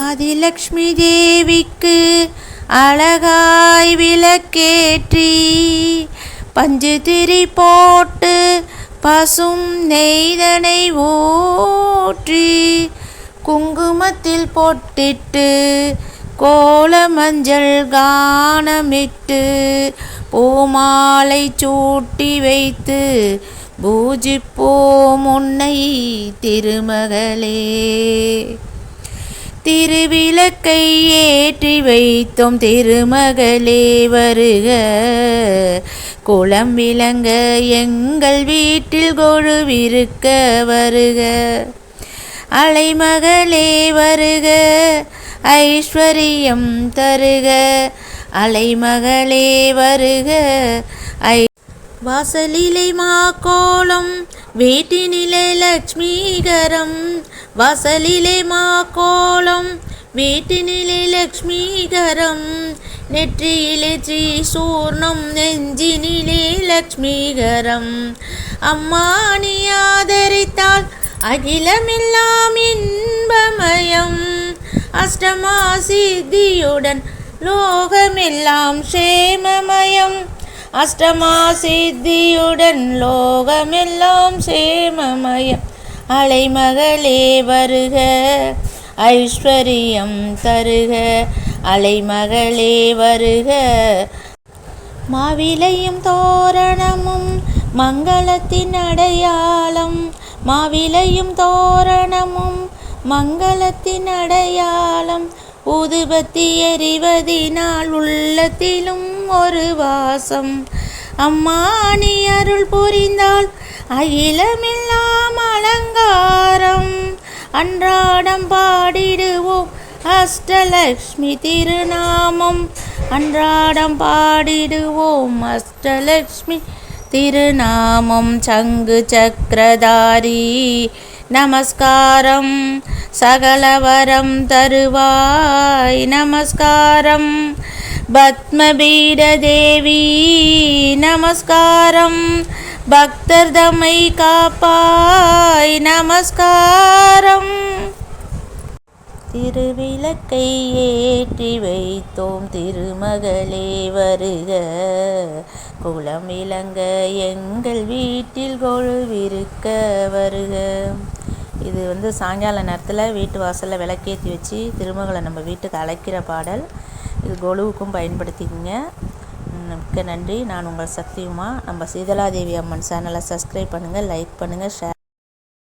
ஆதிலக்ஷ்மி தேவிக்கு அழகாய் விளக்கேற்றி பஞ்சு திரி போட்டு பசும் நெய்தனை ஊற்றி குங்குமத்தில் பொட்டிட்டு கோல மஞ்சள் கானமிட்டு பூமாலை சூட்டி வைத்து பூஜிப்போம் உன்னை திருமகளே. திருவிளக்கை ஏற்றி வைத்தோம் திருமகளே வருக. குளம் விளங்க எங்கள் வீட்டில் கொழுவிருக்க வருக. அலைமகளே வருக ஐஸ்வரியம் தருக. அலைமகளே வருக ஐ வாசலிலை மா கோலம் வாசலிலே வீட்டினிலே லட்சுமீகரம். நெற்றியிலே ஸ்ரீ சூர்ணம் நெஞ்சினிலே லக்ஷ்மீகரம். அம்மா நீ ஆதரித்தால் அகிலமெல்லாம் இன்பமயம். அஷ்டமா சித்தியுடன் லோகமெல்லாம் சேமமயம் அஷ்டமா சித்தியுடன் லோகமெல்லாம் சேமமயம் அலைமகளே வருக ஐஸ்வர்யம் தருக அலைமகளே வருக. மாவிலையும் தோரணமும் மங்களத்தின் அடையாளம் மாவிலையும் தோரணமும் மங்களத்தின் அடையாளம். ஊதுபத்தி எறிவதினால் உள்ளத்திலும் ஒரு வாசம். அம்மா நீ அருள் புரிந்தால் அகிலமில்லா அன்றாடம் பாடிடுவோம். அஷ்டலக்ஷ்மி திருநாமம் அன்றாடம் பாடிடுவோம். அஷ்டலக்ஷ்மி திருநாமம் சங்கு சக்கரதாரி நமஸ்காரம். சகலவரம் தருவாய் நமஸ்காரம். பத்மபீடதேவி நமஸ்காரம். பக்தர் தம்மை காப்பாய் நமஸ்காரம். திருவிளக்கை ஏற்றி வைத்தோம். திருமகளே வருக. குளம் விளங்க எங்கள் வீட்டில் கொழுவிருக்க வருக. இது வந்து சாயங்கால நேரத்தில் வீட்டு வாசலில் விளக்கேற்றி வச்சு திருமகளை நம்ம வீட்டுக்கு அழைக்கிற பாடல். இது கொலுவுக்கும் பயன்படுத்திக்கங்க. மிக்க நன்றி. நான் உங்கள் சக்தியுமா நம்ம சீதலாதேவி அம்மன் சேனலை சப்ஸ்கிரைப் பண்ணுங்கள் லைக் பண்ணுங்கள் ஷேர்